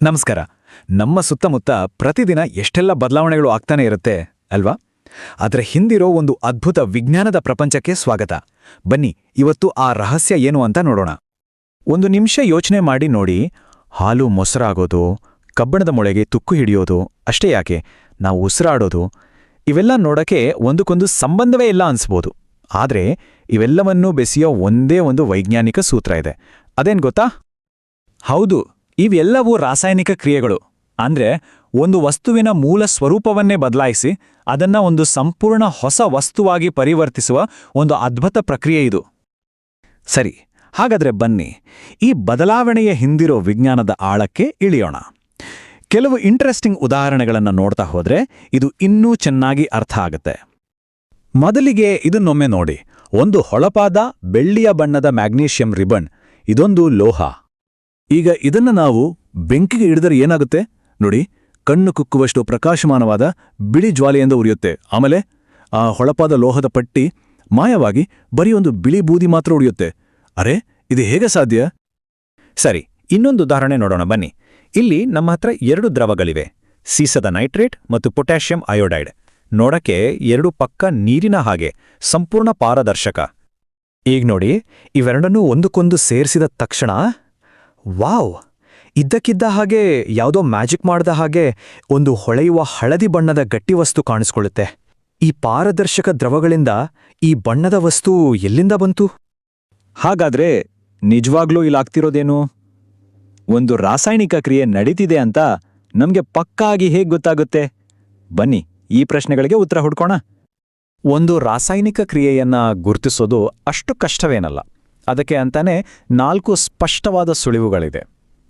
ನಮಸ್ಕಾರ. ನಮ್ಮ ಸುತ್ತಮುತ್ತ ಪ್ರತಿದಿನ ಎಷ್ಟೆಲ್ಲ ಬದಲಾವಣೆಗಳು ಆಗ್ತಾನೆ ಇರುತ್ತೆ, ಅಲ್ವಾ? ಅದರ ಹಿಂದಿರೋ ಒಂದು ಅದ್ಭುತ ವಿಜ್ಞಾನದ ಪ್ರಪಂಚಕ್ಕೆ ಸ್ವಾಗತ. ಬನ್ನಿ, ಇವತ್ತು ಆ ರಹಸ್ಯ ಏನು ಅಂತ ನೋಡೋಣ. ಒಂದು ನಿಮಿಷ ಯೋಚನೆ ಮಾಡಿ ನೋಡಿ, ಹಾಲು ಮೊಸರಾಗೋದು, ಕಬ್ಬಣದ ಮೊಳೆಗೆ ತುಕ್ಕು ಹಿಡಿಯೋದು, ಅಷ್ಟೇ ಯಾಕೆ? ನಾವು ಉಸಿರಾಡೋದು, ಇವೆಲ್ಲ ನೋಡಕ್ಕೆ ಒಂದಕ್ಕೊಂದು ಸಂಬಂಧವೇ ಇಲ್ಲ ಅನ್ಸ್ಬೋದು. ಆದ್ರೆ ಇವೆಲ್ಲವನ್ನೂ ಬೆಸೆಯೋ ಒಂದೇ ಒಂದು ವೈಜ್ಞಾನಿಕ ಸೂತ್ರ ಇದೆ. ಅದೇನು ಗೊತ್ತಾ? ಹೌದು. ಇವೆಲ್ಲವೂ ರಾಸಾಯನಿಕ ಕ್ರಿಯೆಗಳು. ಅಂದ್ರೆ ಒಂದು ವಸ್ತುವಿನ ಮೂಲ ಸ್ವರೂಪವನ್ನೇ ಬದಲಾಯಿಸಿ ಅದನ್ನ ಒಂದು ಸಂಪೂರ್ಣ ಹೊಸ ವಸ್ತುವಾಗಿ ಪರಿವರ್ತಿಸುವ ಒಂದು ಅದ್ಭುತ ಪ್ರಕ್ರಿಯೆ ಇದು. ಸರಿ, ಹಾಗಾದ್ರೆ ಬನ್ನಿ, ಈ ಬದಲಾವಣೆಯ ಹಿಂದಿರೋ ವಿಜ್ಞಾನದ ಆಳಕ್ಕೆ ಇಳಿಯೋಣ. ಕೆಲವು ಇಂಟ್ರೆಸ್ಟಿಂಗ್ ಉದಾಹರಣೆಗಳನ್ನು ನೋಡ್ತಾ ಹೋದ್ರೆ ಇದು ಇನ್ನೂ ಚೆನ್ನಾಗಿ ಅರ್ಥ ಆಗುತ್ತೆ. ಮೊದಲಿಗೆ ಇದನ್ನೊಮ್ಮೆ ನೋಡಿ, ಒಂದು ಹೊಳಪಾದ ಬೆಳ್ಳಿಯ ಬಣ್ಣದ ಮ್ಯಾಗ್ನೀಷಿಯಂ ರಿಬನ್ ಇದೊಂದು ಲೋಹ. ಈಗ ಇದನ್ನ ನಾವು ಬೆಂಕಿಗೆ ಹಿಡಿದರೆ ಏನಾಗುತ್ತೆ? ನೋಡಿ, ಕಣ್ಣು ಕುಕ್ಕುವಷ್ಟು ಪ್ರಕಾಶಮಾನವಾದ ಬಿಳಿ ಜ್ವಾಲೆಯಿಂದ ಉರಿಯುತ್ತೆ. ಆಮೇಲೆ ಆ ಹೊಳಪಾದ ಲೋಹದ ಪಟ್ಟಿ ಮಾಯವಾಗಿ ಬರೀ ಒಂದು ಬಿಳಿ ಬೂದಿ ಮಾತ್ರ ಉಳಿಯುತ್ತೆ ಅರೆ, ಇದು ಹೇಗೆ ಸಾಧ್ಯ? ಸರಿ, ಇನ್ನೊಂದು ಉದಾಹರಣೆ ನೋಡೋಣ, ಬನ್ನಿ. ಇಲ್ಲಿ ನಮ್ಮ ಹತ್ರ ಎರಡು ದ್ರವಗಳಿವೆ. ಸೀಸದ ನೈಟ್ರೇಟ್ ಮತ್ತು ಪೊಟ್ಯಾಷಿಯಂ ಅಯೋಡೈಡ್. ನೋಡಕ್ಕೆ ಎರಡು ಪಕ್ಕ ನೀರಿನ ಹಾಗೆ, ಸಂಪೂರ್ಣ ಪಾರದರ್ಶಕ. ಈಗ ನೋಡಿ, ಇವೆರಡನ್ನೂ ಒಂದಕ್ಕೊಂದು ಸೇರಿಸಿದ ತಕ್ಷಣ ವಾವ್! ಇದ್ದಕ್ಕಿದ್ದ ಹಾಗೆ ಯಾವುದೋ ಮ್ಯಾಜಿಕ್ ಮಾಡ್ದ ಹಾಗೆ ಒಂದು ಹೊಳೆಯುವ ಹಳದಿ ಬಣ್ಣದ ಗಟ್ಟಿ ವಸ್ತು ಕಾಣಿಸ್ಕೊಳ್ಳುತ್ತೆ. ಈ ಪಾರದರ್ಶಕ ದ್ರವಗಳಿಂದ ಈ ಬಣ್ಣದ ವಸ್ತು ಎಲ್ಲಿಂದ ಬಂತು? ಹಾಗಾದ್ರೆ ನಿಜವಾಗ್ಲೂ ಇಲ್ಲಾಗ್ತಿರೋದೇನು ಒಂದು ರಾಸಾಯನಿಕ ಕ್ರಿಯೆ ನಡೀತಿದೆ ಅಂತ ನಮ್ಗೆ ಪಕ್ಕಾಗಿ ಹೇಗ್ ಗೊತ್ತಾಗುತ್ತೆ? ಬನ್ನಿ, ಈ ಪ್ರಶ್ನೆಗಳಿಗೆ ಉತ್ತರ ಹುಡ್ಕೋಣ. ಒಂದು ರಾಸಾಯನಿಕ ಕ್ರಿಯೆಯನ್ನ ಗುರುತಿಸೋದು ಅಷ್ಟು ಕಷ್ಟವೇನಲ್ಲ. ಅದಕ್ಕೆ ಅಂತಾನೆ ನಾಲ್ಕು ಸ್ಪಷ್ಟವಾದ ಸುಳಿವುಗಳಿದೆ.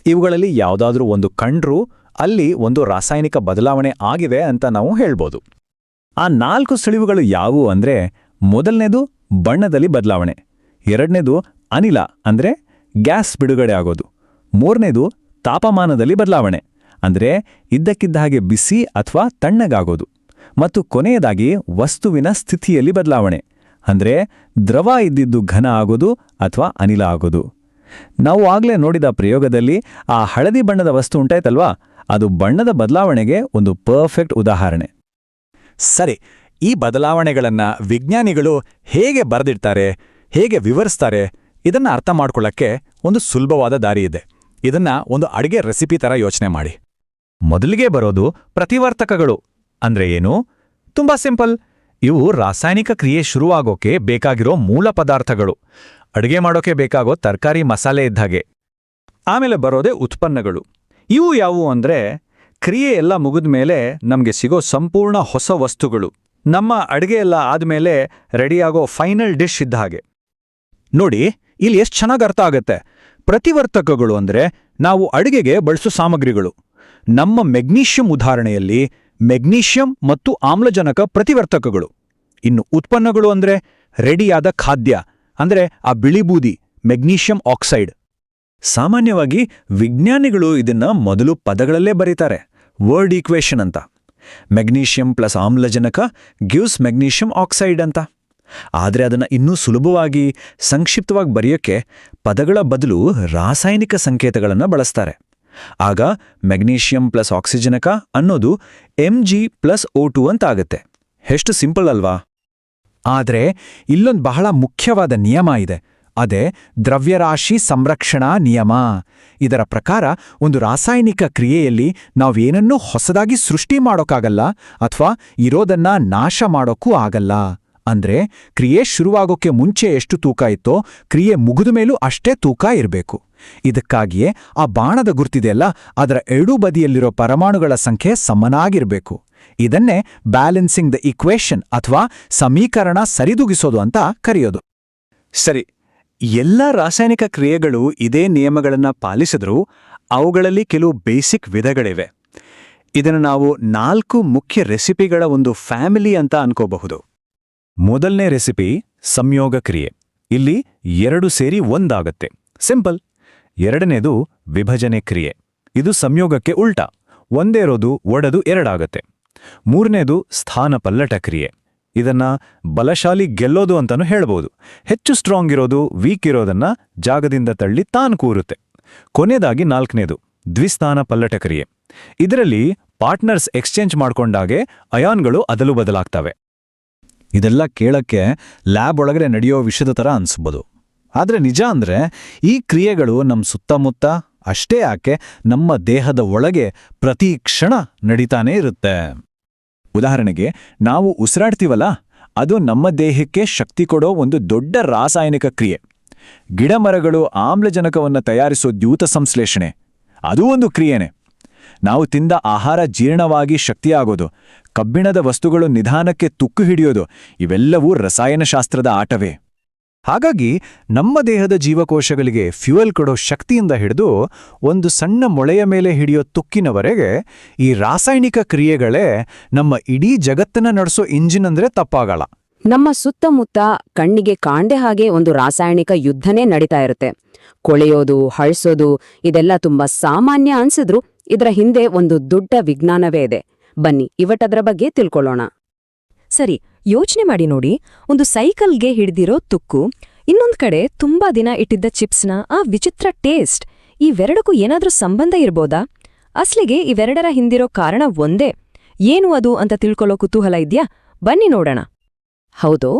ಇವುಗಳಲ್ಲಿ ಯಾವುದಾದ್ರೂ ಒಂದು ಕಂಡ್ರೂ ಅಲ್ಲಿ ಒಂದು ರಾಸಾಯನಿಕ ಬದಲಾವಣೆ ಆಗಿದೆ ಅಂತ ನಾವು ಹೇಳ್ಬೋದು. ಆ ನಾಲ್ಕು ಸುಳಿವುಗಳು ಯಾವುವು ಅಂದ್ರೆ ಮೊದಲನೇದು ಬಣ್ಣದಲ್ಲಿ ಬದಲಾವಣೆ, ಎರಡನೇದು ಅನಿಲ ಅಂದ್ರೆ ಗ್ಯಾಸ್ ಬಿಡುಗಡೆ ಆಗೋದು, ಮೂರನೇದು ತಾಪಮಾನದಲ್ಲಿ ಬದಲಾವಣೆ ಅಂದ್ರೆ ಇದ್ದಕ್ಕಿದ್ದ ಹಾಗೆ ಬಿಸಿ ಅಥವಾ ತಣ್ಣಗಾಗೋದು, ಮತ್ತು ಕೊನೆಯದಾಗಿ ವಸ್ತುವಿನ ಸ್ಥಿತಿಯಲ್ಲಿ ಬದಲಾವಣೆ. ಅಂದ್ರೆ ದ್ರವ ಇದ್ದಿದ್ದು ಘನ ಆಗೋದು ಅಥವಾ ಅನಿಲ ಆಗೋದು. ನಾವು ಆಗ್ಲೇ ನೋಡಿದ ಪ್ರಯೋಗದಲ್ಲಿ ಆ ಹಳದಿ ಬಣ್ಣದ ವಸ್ತು ಉಂಟಾಯ್ತಲ್ವಾ? ಅದು ಬಣ್ಣದ ಬದಲಾವಣೆಗೆ ಒಂದು ಪರ್ಫೆಕ್ಟ್ ಉದಾಹರಣೆ. ಸರಿ, ಈ ಬದಲಾವಣೆಗಳನ್ನು ವಿಜ್ಞಾನಿಗಳು ಹೇಗೆ ಬರೆದಿಡ್ತಾರೆ, ಹೇಗೆ ವಿವರಿಸ್ತಾರೆ, ಇದನ್ನು ಅರ್ಥ ಮಾಡ್ಕೊಳ್ಳೋಕ್ಕೆ ಒಂದು ಸುಲಭವಾದ ದಾರಿ ಇದೆ. ಇದನ್ನ ಒಂದು ಅಡುಗೆ ರೆಸಿಪಿ ತರ ಯೋಚನೆ ಮಾಡಿ. ಮೊದಲಿಗೆ ಬರೋದು ಪ್ರತಿವರ್ತಕಗಳು. ಅಂದ್ರೆ ಏನು? ತುಂಬಾ ಸಿಂಪಲ್. ಇವು ರಾಸಾಯನಿಕ ಕ್ರಿಯೆ ಶುರುವಾಗೋಕೆ ಬೇಕಾಗಿರೋ ಮೂಲ ಪದಾರ್ಥಗಳು. ಅಡುಗೆ ಮಾಡೋಕೆ ಬೇಕಾಗೋ ತರಕಾರಿ ಮಸಾಲೆ ಇದ್ದಾಗೆ ಆಮೇಲೆ ಬರೋದೇ ಉತ್ಪನ್ನಗಳು. ಇವು ಯಾವುವು ಅಂದ್ರೆ, ಕ್ರಿಯೆ ಎಲ್ಲ ಮುಗಿದ ಮೇಲೆ ನಮಗೆ ಸಿಗೋ ಸಂಪೂರ್ಣ ಹೊಸ ವಸ್ತುಗಳು. ನಮ್ಮ ಅಡುಗೆ ಎಲ್ಲ ಆದ್ಮೇಲೆ ರೆಡಿಯಾಗೋ ಫೈನಲ್ ಡಿಶ್ ಇದ್ದ ಹಾಗೆ. ನೋಡಿ, ಇಲ್ಲಿ ಎಷ್ಟು ಚೆನ್ನಾಗಿ ಅರ್ಥ ಆಗತ್ತೆ. ಪ್ರತಿವರ್ತಕಗಳು ಅಂದ್ರೆ, ನಾವು ಅಡುಗೆಗೆ ಬಳಸೋ ಸಾಮಗ್ರಿಗಳು. ನಮ್ಮ ಮೆಗ್ನೀಷಿಯಂ ಉದಾಹರಣೆಯಲ್ಲಿ ಮೆಗ್ನೀಷಿಯಂ ಮತ್ತು ಆಮ್ಲಜನಕ ಪ್ರತಿವರ್ತಕಗಳು. ಇನ್ನು ಉತ್ಪನ್ನಗಳು ಅಂದ್ರೆ ರೆಡಿಯಾದ ಖಾದ್ಯ, ಅಂದ್ರೆ ಆ ಬಿಳಿ ಬೂದಿ, ಮೆಗ್ನೀಷಿಯಂ ಆಕ್ಸೈಡ್. ಸಾಮಾನ್ಯವಾಗಿ ವಿಜ್ಞಾನಿಗಳು ಇದನ್ನ ಮೊದಲು ಪದಗಳಲ್ಲೇ ಬರೀತಾರೆ, ವರ್ಡ್ ಈಕ್ವೇಷನ್ ಅಂತ. ಮೆಗ್ನೀಷಿಯಂ ಪ್ಲಸ್ ಆಮ್ಲಜನಕ ಗಿವ್ಸ್ ಮೆಗ್ನೀಷಿಯಂ ಆಕ್ಸೈಡ್ ಅಂತ. ಆದರೆ ಅದನ್ನ ಇನ್ನೂ ಸುಲಭವಾಗಿ, ಸಂಕ್ಷಿಪ್ತವಾಗಿ ಬರೆಯೋಕ್ಕೆ ಪದಗಳ ಬದಲು ರಾಸಾಯನಿಕ ಸಂಕೇತಗಳನ್ನು ಬಳಸ್ತಾರೆ. ಆಗ ಮೆಗ್ನೀಷಿಯಂ ಪ್ಲಸ್ ಆಕ್ಸಿಜನಕ ಅನ್ನೋದು M G plus O two ಅಂತ ಆಗತ್ತೆ ಎಷ್ಟು ಸಿಂಪಲ್ ಅಲ್ವಾ? ಆದ್ರೆ ಇಲ್ಲೊಂದು ಬಹಳ ಮುಖ್ಯವಾದ ನಿಯಮ ಇದೆ. ಅದೇ ದ್ರವ್ಯರಾಶಿ ಸಂರಕ್ಷಣಾ ನಿಯಮ. ಇದರ ಪ್ರಕಾರ ಒಂದು ರಾಸಾಯನಿಕ ಕ್ರಿಯೆಯಲ್ಲಿ ನಾವೇನನ್ನೂ ಹೊಸದಾಗಿ ಸೃಷ್ಟಿ ಮಾಡೋಕ್ಕಾಗಲ್ಲ ಅಥವಾ ಇರೋದನ್ನ ನಾಶ ಮಾಡೋಕ್ಕೂ ಆಗಲ್ಲ. ಅಂದ್ರೆ ಕ್ರಿಯೆ ಶುರುವಾಗೋಕೆ ಮುಂಚೆ ಎಷ್ಟು ತೂಕ ಇತ್ತೋ ಕ್ರಿಯೆ ಮುಗಿದ ಮೇಲೂ ಅಷ್ಟೇ ತೂಕ ಇರಬೇಕು. ಇದಕ್ಕಾಗಿಯೇ ಆ ಬಾಣದ ಗುರ್ತಿದೆಯಲ್ಲ, ಅದರ ಎರಡೂ ಬದಿಯಲ್ಲಿರೋ ಪರಮಾಣುಗಳ ಸಂಖ್ಯೆ ಸಮನಾಗಿರಬೇಕು. ಇದನ್ನೇ ಬ್ಯಾಲೆನ್ಸಿಂಗ್ ದ ಇಕ್ವೇಷನ್ ಅಥವಾ ಸಮೀಕರಣ ಸರಿದೂಗಿಸೋದು ಅಂತ ಕರೆಯೋದು. ಸರಿ, ಎಲ್ಲ ರಾಸಾಯನಿಕ ಕ್ರಿಯೆಗಳು ಇದೇ ನಿಯಮಗಳನ್ನು ಪಾಲಿಸಿದ್ರೂ ಅವುಗಳಲ್ಲಿ ಕೆಲವು ಬೇಸಿಕ್ ವಿಧಗಳಿವೆ. ಇದನ್ನು ನಾವು ನಾಲ್ಕು ಮುಖ್ಯ ರೆಸಿಪಿಗಳ ಒಂದು ಫ್ಯಾಮಿಲಿ ಅಂತ ಅನ್ಕೋಬಹುದು. ಮೊದಲನೇ ರೆಸಿಪಿ ಸಂಯೋಗ ಕ್ರಿಯೆ. ಇಲ್ಲಿ ಎರಡು ಸೇರಿ ಒಂದಾಗತ್ತೆ. ಸಿಂಪಲ್. ಎರಡನೇದು ವಿಭಜನೆ ಕ್ರಿಯೆ. ಇದು ಸಂಯೋಗಕ್ಕೆ ಉಲ್ಟಾ. ಒಂದೇ ಇರೋದು ಒಡೆದು ಎರಡಾಗತ್ತೆ. ಮೂರನೇದು ಸ್ಥಾನ ಪಲ್ಲಟ ಕ್ರಿಯೆ. ಇದನ್ನ ಬಲಶಾಲಿ ಗೆಲ್ಲೋದು ಅಂತಾನೂ ಹೇಳ್ಬೋದು. ಹೆಚ್ಚು ಸ್ಟ್ರಾಂಗ್ ಇರೋದು ವೀಕ್ ಇರೋದನ್ನ ಜಾಗದಿಂದ ತಳ್ಳಿ ತಾನು ಕೂರುತ್ತೆ. ಕೊನೆಯದಾಗಿ ನಾಲ್ಕನೇದು ದ್ವಿಸ್ಥಾನ ಪಲ್ಲಟ ಕ್ರಿಯೆ. ಇದರಲ್ಲಿ ಪಾರ್ಟ್ನರ್ಸ್ ಎಕ್ಸ್ಚೇಂಜ್ ಮಾಡ್ಕೊಂಡಾಗೆ ಅಯಾನ್ಗಳು ಅದಲು ಬದಲಾಗ್ತವೆ. ಇದೆಲ್ಲ ಕೇಳಕ್ಕೆ ಲ್ಯಾಬ್ ಒಳಗಡೆ ನಡೆಯೋ ವಿಷಯದ ಥರ ಅನಿಸ್ಬೋದು. ಆದರೆ ನಿಜ ಅಂದ್ರೆ ಈ ಕ್ರಿಯೆಗಳು ನಮ್ಮ ಸುತ್ತಮುತ್ತ ಅಷ್ಟೇ ಯಾಕೆ ನಮ್ಮ ದೇಹದ ಒಳಗೆ ಪ್ರತಿ ಕ್ಷಣ ನಡೀತಾನೇ ಇರುತ್ತೆ. ಉದಾಹರಣೆಗೆ ನಾವು ಉಸಿರಾಡ್ತೀವಲ್ಲ, ಅದು ನಮ್ಮ ದೇಹಕ್ಕೆ ಶಕ್ತಿ ಕೊಡೋ ಒಂದು ದೊಡ್ಡ ರಾಸಾಯನಿಕ ಕ್ರಿಯೆ. ಗಿಡಮರಗಳು ಆಮ್ಲಜನಕವನ್ನು ತಯಾರಿಸೋ ದ್ಯೂತ ಸಂಶ್ಲೇಷಣೆ. ಅದೂ ಒಂದು ಕ್ರಿಯೆನೆ. ನಾವು ತಿಂದ ಆಹಾರ ಜೀರ್ಣವಾಗಿ ಶಕ್ತಿಯಾಗೋದು. ಕಬ್ಬಿಣದ ವಸ್ತುಗಳು ನಿಧಾನಕ್ಕೆ ತುಕ್ಕು ಹಿಡಿಯೋದು. ಇವೆಲ್ಲವೂ ರಸಾಯನಶಾಸ್ತ್ರದ ಆಟವೇ. ಹಾಗಾಗಿ ನಮ್ಮ ದೇಹದ ಜೀವಕೋಶಗಳಿಗೆ ಫ್ಯೂಯಲ್ ಕೊಡೋ ಶಕ್ತಿಯಿಂದ ಹಿಡಿದು ಒಂದು ಸಣ್ಣ ಮೊಳೆಯ ಮೇಲೆ ಹಿಡಿಯೋ ತುಕ್ಕಿನವರೆಗೆ ಈ ರಾಸಾಯನಿಕ ಕ್ರಿಯೆಗಳೇ ನಮ್ಮ ಇಡೀ ಜಗತ್ತನ್ನ ನಡೆಸೋ ಇಂಜಿನ್ ಅಂದ್ರೆ ತಪ್ಪಾಗಲ್ಲ. ನಮ್ಮ ಸುತ್ತಮುತ್ತ ಕಣ್ಣಿಗೆ ಕಾಣದೆ ಹಾಗೆ ಒಂದು ರಾಸಾಯನಿಕ ಯುದ್ಧನೇ ನಡೀತಾ ಇರುತ್ತೆ. ಕೊಳೆಯೋದು ಹಳ್ಸೋದು ಇದೆಲ್ಲ ತುಂಬಾ ಸಾಮಾನ್ಯ ಅನ್ಸಿದ್ರು. ಇದರ ಹಿಂದೆ ಒಂದು ದೊಡ್ಡ ವಿಜ್ಞಾನವೇ ಇದೆ. ಬನ್ನಿ ಇವತ್ತದ್ರ ಬಗ್ಗೆ ತಿಳ್ಕೊಳ್ಳೋಣ. ಸರಿ, ಯೋಚನೆ ಮಾಡಿ ನೋಡಿ. ಒಂದು ಸೈಕಲ್ಗೆ ಹಿಡಿದಿರೋ ತುಕ್ಕು, ಇನ್ನೊಂದ್ ಕಡೆ ತುಂಬಾ ದಿನ ಇಟ್ಟಿದ್ದ ಚಿಪ್ಸ್ನ ಆ ವಿಚಿತ್ರ ಟೇಸ್ಟ್, ಇವೆರಡಕ್ಕೂ ಏನಾದರೂ ಸಂಬಂಧ ಇರ್ಬೋದಾ? ಅಸ್ಲಿಗೆ ಇವೆರಡರ ಹಿಂದಿರೋ ಕಾರಣ ಒಂದೇ. ಏನು ಅದು ಅಂತ ತಿಳ್ಕೊಳ್ಳೋ ಕುತೂಹಲ ಇದ್ಯಾ? ಬನ್ನಿ ನೋಡೋಣ. ಹೌದು,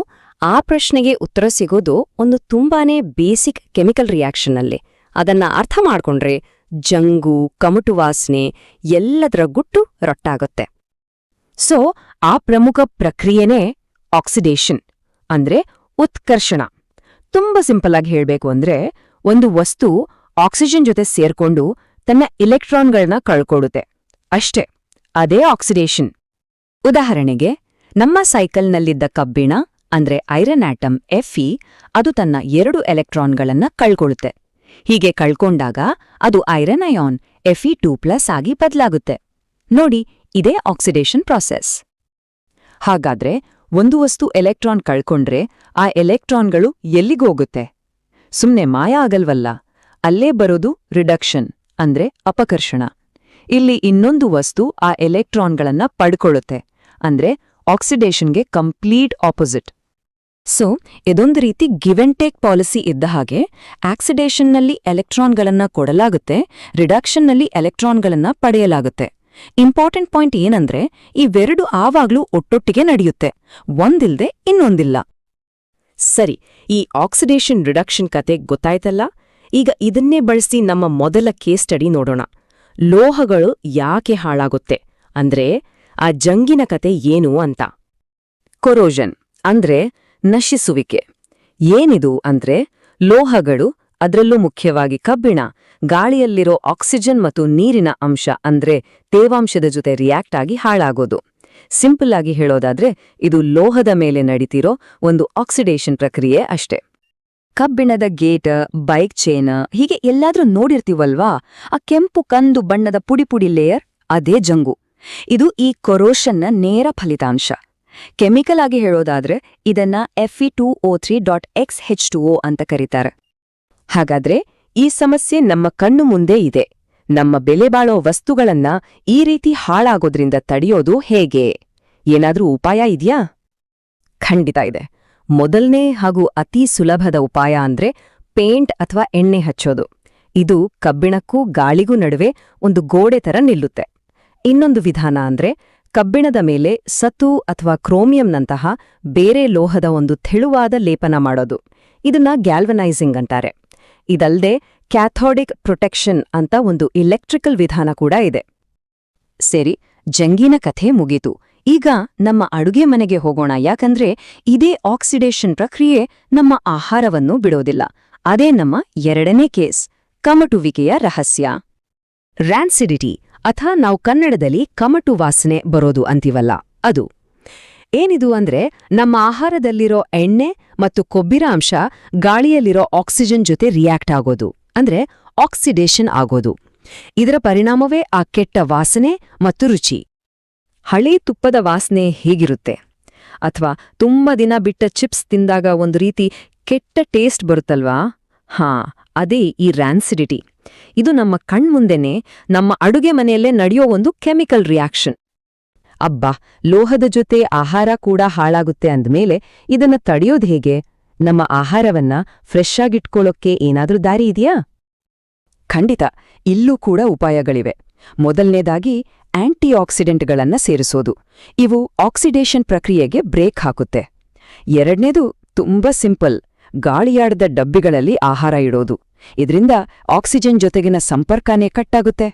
ಆ ಪ್ರಶ್ನೆಗೆ ಉತ್ತರ ಸಿಗೋದು ಒಂದು ತುಂಬಾನೇ ಬೇಸಿಕ್ ಕೆಮಿಕಲ್ ರಿಯಾಕ್ಷನ್ನಲ್ಲಿ ಅದನ್ನ ಅರ್ಥ ಮಾಡ್ಕೊಂಡ್ರೆ ಜಂಗು, ಕಮಟು ವಾಸನೆ ಎಲ್ಲದರ ಗುಟ್ಟು ರೊಟ್ಟಾಗುತ್ತೆ. ಸೊ ಆ ಪ್ರಮುಖ ಪ್ರಕ್ರಿಯೆನೇ ಆಕ್ಸಿಡೇಷನ್ ಅಂದ್ರೆ ಉತ್ಕರ್ಷಣ. ತುಂಬಾ ಸಿಂಪಲ್ ಆಗಿ ಹೇಳಬೇಕು ಅಂದ್ರೆ ಒಂದು ವಸ್ತು ಆಕ್ಸಿಜನ್ ಜೊತೆ ಸೇರ್ಕೊಂಡು ತನ್ನ ಇಲೆಕ್ಟ್ರಾನ್ಗಳನ್ನ ಕಳ್ಕೊಡುತ್ತೆ. ಅಷ್ಟೇ, ಅದೇ ಆಕ್ಸಿಡೇಷನ್ ಉದಾಹರಣೆಗೆ, ನಮ್ಮ ಸೈಕಲ್ನಲ್ಲಿದ್ದ ಕಬ್ಬಿಣ ಅಂದ್ರೆ ಐರನ್ ಆಟಮ್ ಎಫ್ಇ ಅದು ತನ್ನ ಎರಡು ಎಲೆಕ್ಟ್ರಾನ್ಗಳನ್ನ ಕಳ್ಕೊಳ್ಳುತ್ತೆ ಹೀಗೆ ಕಳ್ಕೊಂಡಾಗ ಅದು iron ion Fe two plus ಆಗಿ ಬದಲಾಗುತ್ತೆ. ನೋಡಿ, ಇದೇ ಆಕ್ಸಿಡೇಷನ್ ಪ್ರಾಸೆಸ್. ಹಾಗಾದ್ರೆ ಒಂದು ವಸ್ತು ಎಲೆಕ್ಟ್ರಾನ್ ಕಳ್ಕೊಂಡ್ರೆ ಆ ಎಲೆಕ್ಟ್ರಾನ್ಗಳು ಎಲ್ಲಿಗೋಗುತ್ತೆ ಸುಮ್ನೆ ಮಾಯ ಆಗಲ್ವಲ್ಲ? ಅಲ್ಲೇ ಬರೋದು ರಿಡಕ್ಷನ್, ಅಂದ್ರೆ ಅಪಕರ್ಷಣ. ಇಲ್ಲಿ ಇನ್ನೊಂದು ವಸ್ತು ಆ ಎಲೆಕ್ಟ್ರಾನ್ಗಳನ್ನ ಪಡ್ಕೊಳ್ಳುತ್ತೆ, ಅಂದ್ರೆ ಆಕ್ಸಿಡೇಷನ್ಗೆ ಕಂಪ್ಲೀಟ್ ಆಪೋಸಿಟ್. ಸೊ ಇದೊಂದು ರೀತಿ ಗಿವ್ ಅಂಡ್ ಟೇಕ್ ಪಾಲಿಸಿ ಇದ್ದ ಹಾಗೆ ಆಕ್ಸಿಡೇಷನ್ನಲ್ಲಿ ಎಲೆಕ್ಟ್ರಾನ್ಗಳನ್ನ ಕೊಡಲಾಗುತ್ತೆ ರಿಡಕ್ಷನ್ನಲ್ಲಿ ಎಲೆಕ್ಟ್ರಾನ್ಗಳನ್ನ ಪಡೆಯಲಾಗುತ್ತೆ. ಇಂಪಾರ್ಟೆಂಟ್ ಪಾಯಿಂಟ್ ಏನಂದ್ರೆ, ಇವೆರಡು ಆವಾಗ್ಲೂ ಒಟ್ಟೊಟ್ಟಿಗೆ ನಡೆಯುತ್ತೆ, ಒಂದಿಲ್ದೆ ಇನ್ನೊಂದಿಲ್ಲ. ಸರಿ, ಈ ಆಕ್ಸಿಡೇಷನ್ ರಿಡಕ್ಷನ್ ಕತೆ ಗೊತ್ತಾಯ್ತಲ್ಲ? ಈಗ ಇದನ್ನೇ ಬಳಸಿ ನಮ್ಮ ಮೊದಲ ಕೇಸ್ ಸ್ಟಡಿ ನೋಡೋಣ. ಲೋಹಗಳು ಯಾಕೆ ಹಾಳಾಗುತ್ತೆ? ಅಂದ್ರೆ, ಆ ಜಂಗಿನ ಕತೆ ಏನು ಅಂತ. ಕೊರೋಜನ್ ಅಂದ್ರೆ ನಶಿಸುವಿಕೆ. ಏನಿದು ಅಂದ್ರೆ, ಲೋಹಗಳು ಅದರಲ್ಲೂ ಮುಖ್ಯವಾಗಿ ಕಬ್ಬಿಣ, ಗಾಳಿಯಲ್ಲಿರೋ ಆಕ್ಸಿಜನ್ ಮತ್ತು ನೀರಿನ ಅಂಶ ಅಂದ್ರೆ ತೇವಾಂಶದ ಜೊತೆ ರಿಯಾಕ್ಟ್ ಆಗಿ ಹಾಳಾಗೋದು. ಸಿಂಪಲ್ ಆಗಿ ಹೇಳೋದಾದ್ರೆ, ಇದು ಲೋಹದ ಮೇಲೆ ನಡೀತಿರೋ ಒಂದು ಆಕ್ಸಿಡೇಷನ್ ಪ್ರಕ್ರಿಯೆ ಅಷ್ಟೇ. ಕಬ್ಬಿಣದ ಗೇಟ್, ಬೈಕ್ ಚೇನ್, ಹೀಗೆ ಎಲ್ಲಾದ್ರೂ ನೋಡಿರ್ತೀವಲ್ವಾ? ಆ ಕೆಂಪು ಕಂದು ಬಣ್ಣದ ಪುಡಿ ಪುಡಿ ಲೇಯರ್, ಅದೇ ಜಂಗು. ಇದು ಈ ಕೊರೋಷನ್ನ ನೇರ ಫಲಿತಾಂಶ. ಕೆಮಿಕಲ್ ಆಗಿ ಹೇಳೋದಾದ್ರೆ ಇದನ್ನ Fe two O three dot x H two O ಅಂತ ಕರೀತಾರೆ. ಹಾಗಾದ್ರೆ ಈ ಸಮಸ್ಯೆ ನಮ್ಮ ಕಣ್ಣು ಮುಂದೆ ಇದೆ. ನಮ್ಮ ಬೆಲೆ ಬಾಳೋ ವಸ್ತುಗಳನ್ನ ಈ ರೀತಿ ಹಾಳಾಗೋದ್ರಿಂದ ತಡೆಯೋದು ಹೇಗೆ? ಏನಾದ್ರೂ ಉಪಾಯ ಇದ್ಯಾ? ಖಂಡಿತ ಇದೆ. ಮೊದಲನೇ ಹಾಗೂ ಅತಿ ಸುಲಭದ ಉಪಾಯ ಅಂದ್ರೆ ಪೇಂಟ್ ಅಥವಾ ಎಣ್ಣೆ ಹಚ್ಚೋದು. ಇದು ಕಬ್ಬಿಣಕ್ಕೂ ಗಾಳಿಗೂ ನಡುವೆ ಒಂದು ಗೋಡೆ ತರ ನಿಲ್ಲುತ್ತೆ. ಇನ್ನೊಂದು ವಿಧಾನ ಅಂದ್ರೆ ಕಬ್ಬಿಣದ ಮೇಲೆ ಸತು ಅಥವಾ ಕ್ರೋಮಿಯಂನಂತಹ ಬೇರೆ ಲೋಹದ ಒಂದು ತೆಳುವಾದ ಲೇಪನ ಮಾಡೋದು. ಇದನ್ನ ಗ್ಯಾಲ್ವನೈಸಿಂಗ್ ಅಂತಾರೆ. ಇದಲ್ದೆ ಕ್ಯಾಥೋಡಿಕ್ ಪ್ರೊಟೆಕ್ಷನ್ ಅಂತ ಒಂದು ಇಲೆಕ್ಟ್ರಿಕಲ್ ವಿಧಾನ ಕೂಡ ಇದೆ. ಸರಿ, ಜಂಗಿನ ಕಥೆ ಮುಗೀತು. ಈಗ ನಮ್ಮ ಅಡುಗೆ ಮನೆಗೆ ಹೋಗೋಣ. ಯಾಕಂದ್ರೆ ಇದೇ ಆಕ್ಸಿಡೇಷನ್ ಪ್ರಕ್ರಿಯೆ ನಮ್ಮ ಆಹಾರವನ್ನು ಬಿಡೋದಿಲ್ಲ. ಅದೇ ನಮ್ಮ ಎರಡನೇ ಕೇಸ್, ಕಮಟುವಿಕೆಯ ರಹಸ್ಯ. ರ್ಯಾನ್ಸಿಡಿಟಿ ಅಥವಾ ನಾವು ಕನ್ನಡದಲ್ಲಿ ಕಮಟು ವಾಸನೆ ಬರೋದು ಅಂತೀವಲ್ಲ, ಅದು. ಏನಿದು ಅಂದ್ರೆ, ನಮ್ಮ ಆಹಾರದಲ್ಲಿರೋ ಎಣ್ಣೆ ಮತ್ತು ಕೊಬ್ಬಿರಾಂಶ ಗಾಳಿಯಲ್ಲಿರೋ ಆಕ್ಸಿಜನ್ ಜೊತೆ ರಿಯಾಕ್ಟ್ ಆಗೋದು, ಅಂದ್ರೆ ಆಕ್ಸಿಡೇಷನ್ ಆಗೋದು. ಇದರ ಪರಿಣಾಮವೇ ಆ ಕೆಟ್ಟ ವಾಸನೆ ಮತ್ತು ರುಚಿ. ಹಳೆ ತುಪ್ಪದ ವಾಸನೆ ಹೇಗಿರುತ್ತೆ? ಅಥವಾ ತುಂಬಾ ದಿನ ಬಿಟ್ಟ ಚಿಪ್ಸ್ ತಿಂದಾಗ ಒಂದು ರೀತಿ ಕೆಟ್ಟ ಟೇಸ್ಟ್ ಬರುತ್ತಲ್ವಾ? ಹಾ, ಅದೇ ಈ ರ್ಯಾನ್ಸಿಡಿಟಿ ಇದು ನಮ್ಮ ಕಣ್ಮುಂದೆನೆ ನಮ್ಮ ಅಡುಗೆ ಮನೆಯಲ್ಲೇ ನಡೆಯೋ ಒಂದು ಕೆಮಿಕಲ್ ರಿಯಾಕ್ಷನ್. ಅಬ್ಬಾ, ಲೋಹದ ಜೊತೆ ಆಹಾರ ಕೂಡ ಹಾಳಾಗುತ್ತೆ ಅಂದ್ಮೇಲೆ ಇದನ್ನ ತಡೆಯೋದು ಹೇಗೆ? ನಮ್ಮ ಆಹಾರವನ್ನ ಫ್ರೆಶ್ ಆಗಿಟ್ಕೊಳ್ಳೋಕ್ಕೆ ಏನಾದ್ರೂ ದಾರಿ ಇದೆಯಾ? ಖಂಡಿತ, ಇಲ್ಲೂ ಕೂಡ ಉಪಾಯಗಳಿವೆ. ಮೊದಲನೇದಾಗಿ ಆಂಟಿಆಕ್ಸಿಡೆಂಟ್ಗಳನ್ನ ಸೇರಿಸೋದು. ಇವು ಆಕ್ಸಿಡೇಷನ್ ಪ್ರಕ್ರಿಯೆಗೆ ಬ್ರೇಕ್ ಹಾಕುತ್ತೆ. ಎರಡನೇದು ತುಂಬಾ ಸಿಂಪಲ್ ಗಾಳಿಯಾಡದ ಡಬ್ಬಿಗಳಲ್ಲಿ ಆಹಾರ ಇಡೋದು. ಇದರಿಂದ ಆಕ್ಸಿಜನ್ ಜೊತೆಗಿನ ಸಂಪರ್ಕನೇ ಕಟ್ಟಾಗುತ್ತೆ.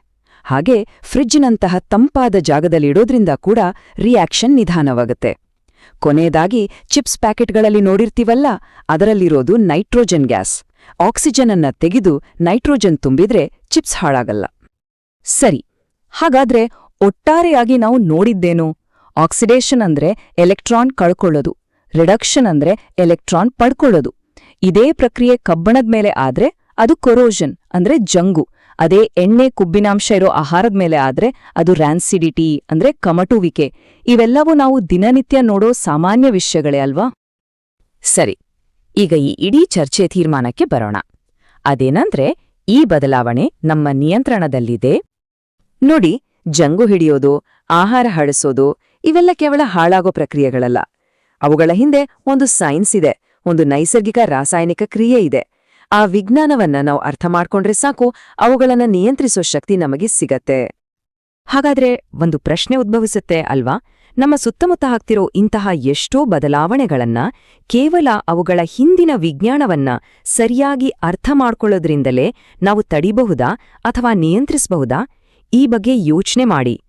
ಹಾಗೆ ಫ್ರಿಡ್ಜ್ನಂತಹ ತಂಪಾದ ಜಾಗದಲ್ಲಿಡೋದ್ರಿಂದ ಕೂಡ ರಿಯಾಕ್ಷನ್ ನಿಧಾನವಾಗುತ್ತೆ. ಕೊನೆಯದಾಗಿ ಚಿಪ್ಸ್ ಪ್ಯಾಕೆಟ್ಗಳಲ್ಲಿ ನೋಡಿರ್ತೀವಲ್ಲ, ಅದರಲ್ಲಿರೋದು ನೈಟ್ರೋಜನ್ ಗ್ಯಾಸ್. ಆಕ್ಸಿಜನ್ ಅನ್ನ ತೆಗೆದು ನೈಟ್ರೋಜನ್ ತುಂಬಿದ್ರೆ ಚಿಪ್ಸ್ ಹಾಳಾಗಲ್ಲ. ಸರಿ, ಹಾಗಾದ್ರೆ ಒಟ್ಟಾರೆಯಾಗಿ ನಾವು ನೋಡಿದ್ದೇನು? ಆಕ್ಸಿಡೇಷನ್ ಅಂದ್ರೆ ಎಲೆಕ್ಟ್ರಾನ್ ಕಳ್ಕೊಳ್ಳೋದು, ರಿಡಕ್ಷನ್ ಅಂದ್ರೆ ಎಲೆಕ್ಟ್ರಾನ್ ಪಡ್ಕೊಳ್ಳೋದು. ಇದೇ ಪ್ರಕ್ರಿಯೆ ಕಬ್ಬಣದ ಮೇಲೆ ಆದ್ರೆ ಅದು ಕೊರೋಷನ್ ಅಂದ್ರೆ ಜಂಗು. ಅದೇ ಎಣ್ಣೆ ಕುಬ್ಬಿನಾಂಶ ಇರೋ ಆಹಾರದ ಮೇಲೆ ಆದ್ರೆ ಅದು ರ್ಯಾನ್ಸಿಡಿಟಿ ಅಂದ್ರೆ ಕಮಟುವಿಕೆ. ಇವೆಲ್ಲವೂ ನಾವು ದಿನನಿತ್ಯ ನೋಡೋ ಸಾಮಾನ್ಯ ವಿಷಯಗಳೇ ಅಲ್ವಾ? ಸರಿ, ಈಗ ಈ ಇಡೀ ಚರ್ಚೆ ತೀರ್ಮಾನಕ್ಕೆ ಬರೋಣ. ಅದೇನಂದ್ರೆ, ಈ ಬದಲಾವಣೆ ನಮ್ಮ ನಿಯಂತ್ರಣದಲ್ಲಿದೆ. ನೋಡಿ, ಜಂಗು ಹಿಡಿಯೋದು, ಆಹಾರ ಹಳಸೋದು ಇವೆಲ್ಲ ಕೇವಲ ಹಾಳಾಗೋ ಪ್ರಕ್ರಿಯೆಗಳಲ್ಲ. ಅವುಗಳ ಹಿಂದೆ ಒಂದು ಸೈನ್ಸ್ ಇದೆ. ಒಂದು ನೈಸರ್ಗಿಕ ರಾಸಾಯನಿಕ ಕ್ರಿಯೆ ಇದೆ. ಆ ವಿಜ್ಞಾನವನ್ನ ನಾವು ಅರ್ಥ ಮಾಡ್ಕೊಂಡ್ರೆ ಸಾಕು, ಅವುಗಳನ್ನ ನಿಯಂತ್ರಿಸೋ ಶಕ್ತಿ ನಮಗೆ ಸಿಗತ್ತೆ. ಹಾಗಾದ್ರೆ ಒಂದು ಪ್ರಶ್ನೆ ಉದ್ಭವಿಸುತ್ತೆ ಅಲ್ವಾ? ನಮ್ಮ ಸುತ್ತಮುತ್ತ ಆಗ್ತಿರೋ ಇಂತಹ ಎಷ್ಟೋ ಬದಲಾವಣೆಗಳನ್ನ ಕೇವಲ ಅವುಗಳ ಹಿಂದಿನ ವಿಜ್ಞಾನವನ್ನ ಸರಿಯಾಗಿ ಅರ್ಥ ಮಾಡ್ಕೊಳ್ಳೋದ್ರಿಂದಲೇ ನಾವು ತಡಿಬಹುದಾ ಅಥವಾ ನಿಯಂತ್ರಿಸಬಹುದಾ? ಈ ಬಗ್ಗೆ ಯೋಚನೆ ಮಾಡಿ.